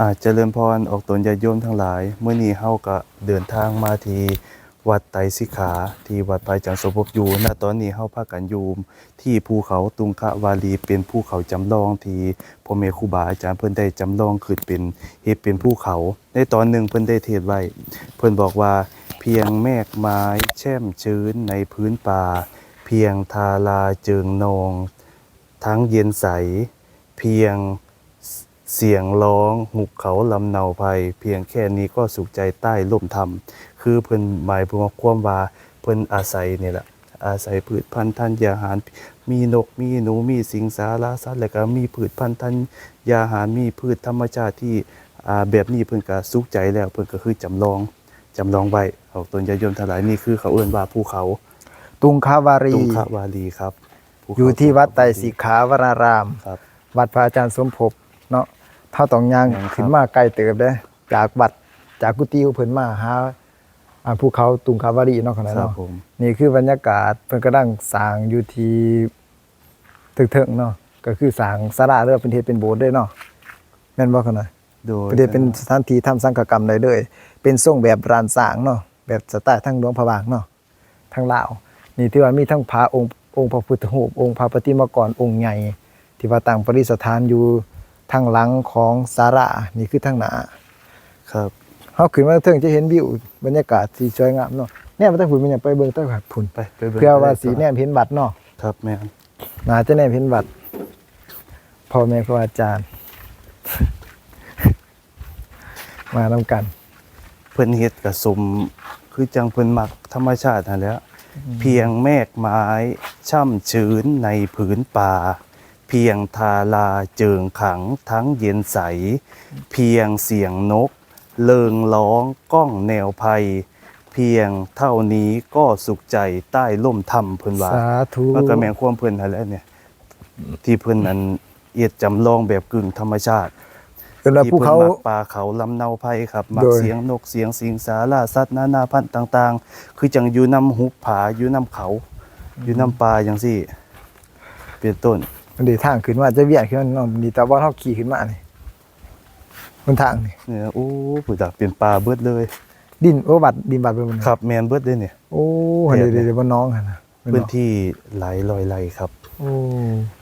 อาจเจริญพรออกตนญาติโยมทั้งหลาย เมื่อนี้เฮาก็เดินทางมาที่วัดไตรสิขา ที่วัดพระอาจารย์สมภพอยู่ณตอนนี้เฮาพากันอยู่ที่ภูเขาตุงคะวารีเป็นภูเขาจำลองที่พ่อแม่ครูบาอาจารย์เพิ่นได้จำลองขึ้นเป็นเฮ็ดเป็นภูเขา ในตอนหนึ่งเพิ่นได้เทศไว้ เพิ่นบอกว่าเพียงแมกไม้แช่มชื้นในพื้นป่า เพียงทาราเจิงนอง ทั้งเย็นใส เพียง เสียงร้องหุบเขาลำเนาภัย เพียงแค่นี้ก็สุขใจใต้ล่มธรรม คือเพิ่นหมายเพิ่นว่าความว่าเพิ่นอาศัยนี่แหละอาศัยพืชพันธุ์ธัญญาหาร มีนกมีหนูมีสิงสาราสัตว์แล้วก็มีพืชพันธุ์ธัญญาหารมีพืชธรรมชาติที่อ่าแบบนี้เพิ่นก็สุขใจแล้วเพิ่นก็คือจำลองจำลองไว้เอาตนญาติโยมทั้งหลายนี่คือเขาเอิ้นว่าภูเขา ตุงคาวารีตุงคะวารีครับภูเขาอยู่ที่วัดไตรสิกขาวรารามครับวัดพระอาจารย์สมภพ เนาะเท่าต้องยางยังครับ ขึ้นมาไกลเติบเด้อจากวัดจากกุฏิของเพิ่นมาหาอ่าภูเขาตุงคาวารีเนาะขนาดครับเนาะผม นี่คือบรรยากาศเพิ่นกำลังสร้างอยู่ที่ถึกๆเนาะก็คือสร้างศาลาเรือเป็นเทศเป็นโบสถ์ด้วยเนาะแม่นบ่ขนาด โดยประเทศเป็นสถานที่ทำสังฆกรรมได้เลยเป็นทรงแบบรานสร้างเนาะแบบสไตล์ทั้งหลวงพระบางเนาะทั้งลาวนี่ที่ว่ามีทั้งพระองค์องค์พระพุทธรูปองค์พระปฏิมากรองค์ใหญ่ที่ว่าตั้งประดิษฐานอยู่ ทางหลังของสารานี่คือทางหน้าครับเฮาขึ้นมาเทิงจะเห็นวิวบรรยากาศที่สวยงามเนาะแน่มาตั้งพุ่นมันอยากไปเบิ่งตั้งแบบพุ่นไปไปบิ่งเพื่อว่าสีได้แนมเห็นบัตรเนาะครับแม่นน่าจะแนมเห็นบัตรพ่อแม่ครูอาจารย์ มานํกันเพิ่นเฮ็ดกระสมคือจังเพิ่นมักธรรมชาตินั่นแหล้วเพียงแมกไม้ช่ำชื้นในผืนป่าเพียงทาราเจิงขังทั้งเย็นใส เพียงเสียงนก เลิงร้องก้องแนวภัย เพียงเท่านี้ก็สุขใจใต้ล่มธรรมเพิ่นว่าสาธุมันก็แม่นความเพิ่นนั่นแหละเนี่ย ที่เพิ่นนั้นเอียดจำลองแบบกึ่งธรรมชาติเป็นว่าที่ภูเพิ่นเขามักป่าเขาลำเนาไพรครับมักโดยเสียงนกเสียงสิงสาราสัตว์นานาพันธุ์ต่าง ๆ คือจังอยู่นำหุบผาอยู่นำเขา อยู่นำป่าจังซี่ เป็นต้น มันดีทางขึ้นมาจะเวียนขึ้นมาเนาะดีแต่ว่าเฮาขี่ขึ้นมานี่บนทางนี่เนี่ยโอ้ผู้จักเป็นป่าเบิดเลย ดินโอ้บัดดินบัดเบิ่มันครับแม่นเบิดเลยเนี่ยโอ้แปลเดี๋กยวเนี่ยเดี๋ยวบ่น้องหั่นน่ะพื้นที่หลายร้อยไร่ครับโอ้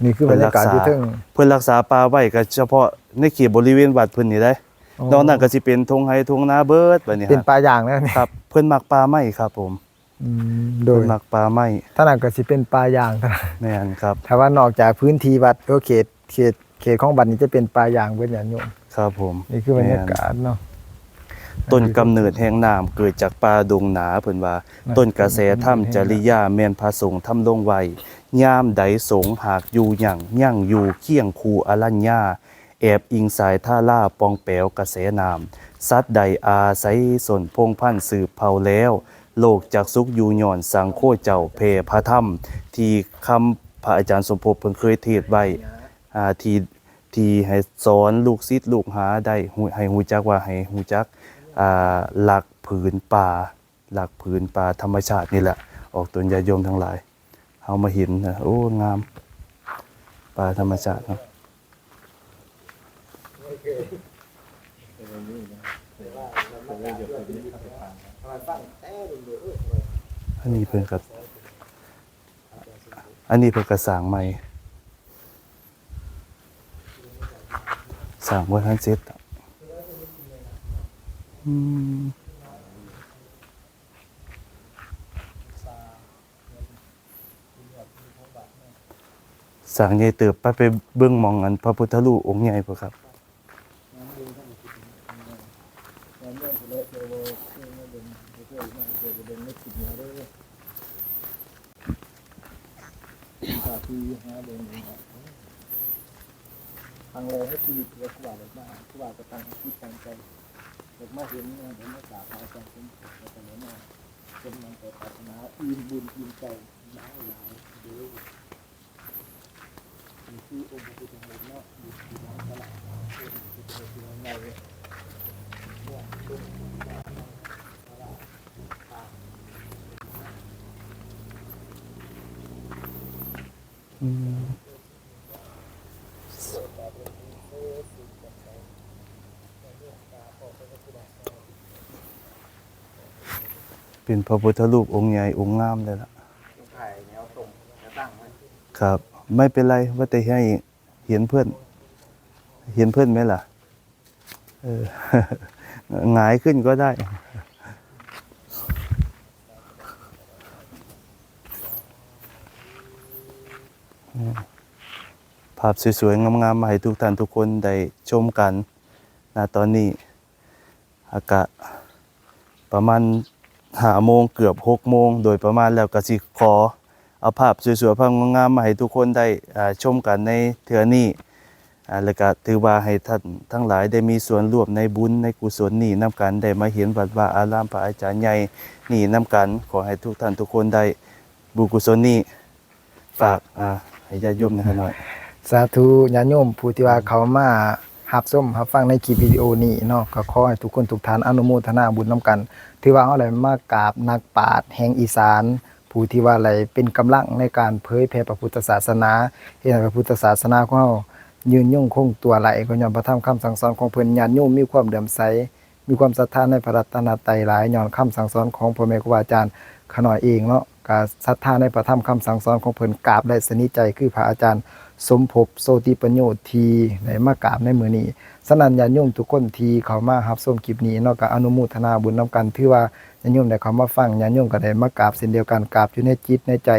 นี่คือบรรยากาศอยู่เทิงเพิ่นรักษาป่าไว้ก็เฉพาะในเขตบริเวณวัดเพิ่นนี่ได้อ๋อนอกนั้นก็สิเป็นทงไห้ทงนาเบิดบัดนี้เป็นฮะป่าอย่างแล้วนี่ครับ เพิ่นมักป่าไม้ครับผมอืม โดยเพิ่นมักป่าไม้ท่านั้นก็สิเป็นป่าอย่างเท่านั้นแม่นครับถ้าว่านอกจากพื้นที่วัดก็เขตเขตเขตของบัดนี้จะเป็นป่าอย่างเบิดอย่างโยมครับผมนี่คือบรรยากาศเนาะต้นกำเนิดแห่งน้ำเกิดจากป่าดงหนาเพิ่นว่า ต้นกระแสถ้ำจริยาแม่นพระสงฆ์ทำลงไว้ยามใดสงฆ์หากอยู่หยังยั่งอยู่เคียงคูอรัญญาแอบอิงสายท่าล่าปองแปวกระแสน้ำสัตว์ใดอาศัยสนพงพันธุ์สืบเผ่าแล้ว โลกจากสุขอยู่ย่อนสังโคเจ้าเพพระธรรม ที่คำพระอาจารย์สมภพเพิ่นเคยเทศไว้อ่าที่ที่ให้สอนลูกศิษย์ลูกหาได้หูให้ฮู้จักว่าให้ฮู้จักอ่าหลักผืนป่า หลักผืนป่าธรรมชาตินี่แหละ ออกตนญาโยมทั้งหลายเฮามาเห็นนะโอ้งามป่าธรรมชาติเนาะ อันนี้เพิ่นกับ อันนี้เพิ่นกระสางใหม่สางบ่ทันเสร็จอืมสางใหญ่เติบไปไปเบิ่งมองอันพระพุทธรูปองค์ใหญ่พุ่นครับีนะเดนนะทางเลยให้ชีเพื่อครูบาเลยมาครูบาก็ตั้งคิดตั้งใจเด็กมาเห็นงานเห็นมาสาพระอาจารย์เป็นแล้วก็เลยมาเป็นมันแต่ศาสนาอิ่มบุญอิ่มใจหลายหลายเด้อมีที่องค์พระพุทธรูปเนาะอยู่ที่น้ำตลาดเป็นที่เป็นที่ในเนี่ยเป็น เป็นพระพุทธรูปองค์ใหญ่องค์งามเลยล่ะถ่ายแนวตรงแนวตั้งไว้ครับ ไม่เป็นไรว่าแต่ให้เห็นเพื่อน เห็นเพื่อนไหมล่ะ เออหงายขึ้นก็ได้ ภาพสวยๆ งามๆมาให้ทุกท่านทุกคนได้ชมกันนะตอนนี้ อากาศประมาณหาโมงเกือบหกโมงโดยประมาณแล้วก็สิขอเอาภาพสวยๆภาพงามๆมาให้ทุกคนได้ชมกันในเทือนี้อ่าแล้วก็ถือว่าให้ท่านทั้งหลายได้มีส่วนร่วมในบุญในกุศลนี้นํกันได้มาเห็นวัดว่าอารามพระอาจารย์ใหญ่นี่นํกันขอให้ทุกท่านทุกคนได้บุญกุศลนี้ฝากอ่า ให้ญาติโยมนะครับหน่อย สาธุญาติโยมผู้ที่ว่าเขามาหับส้มหับฟังในคลิปวิดีโอนี้เนาะก็ขอให้ทุกคนทุกท่านอนุโมทนาบุญนํกัน ถือว่าเฮาได้มากราบนักปราชญ์แห่งอีสาน ผู้ที่ว่าอะไรเป็นกำลังในการเผยแผ่พระพุทธศาสนาเฮ็ดให้พระพุทธศาสนาของเฮายืนยงคงตัวไหลก็ยอนพระธรรมคำสั่งสอนของเพิ่นญาติโยมมีความเลื่อมใส มีความศรัทธาในพระรัตนตรัยหลายย้อนคำสั่งสอนของพ่อแม่ครูบาอาจารย์ขน่อยเองเนาะก็ศรัทธาในพระธรรมคำสั่งสอนของเพิ่นกราบได้สนิทใจคือพระอาจารย์ สมภพโสติปัญโยทีได้มากราบในมือนี้สนันญาติโยมทุกคนทีเขามารับชมคลิปนี้เนาะก็อนุโมทนาบุญนํกันถือว่าญาติโยมได้เขามาฟังญาติโยมก็ได้มากราบเช่นเดียวกันกราบอยู่ในจิตในใจ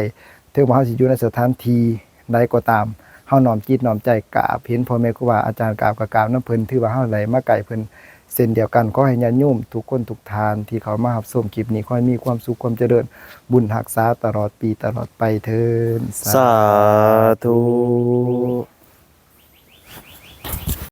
ถึงว่าเฮาสิอยู่ในสถานที่ใดก็ตามเฮาน้อมจิตน้อมใจกราบเห็นพ่อแม่ครูบาอาจารย์กราบก็กราบนำเพิ่นถือว่าเฮาได้มาไกลเพิ่น เส้นเดียวกันขอให้ญาติโยมทุกคนทุกทานที่เขามาหับชมคลิปนี้ขอให้มีความสุขความเจริญ บุญหักษาตลอดปีตลอดไปเทินสาธุ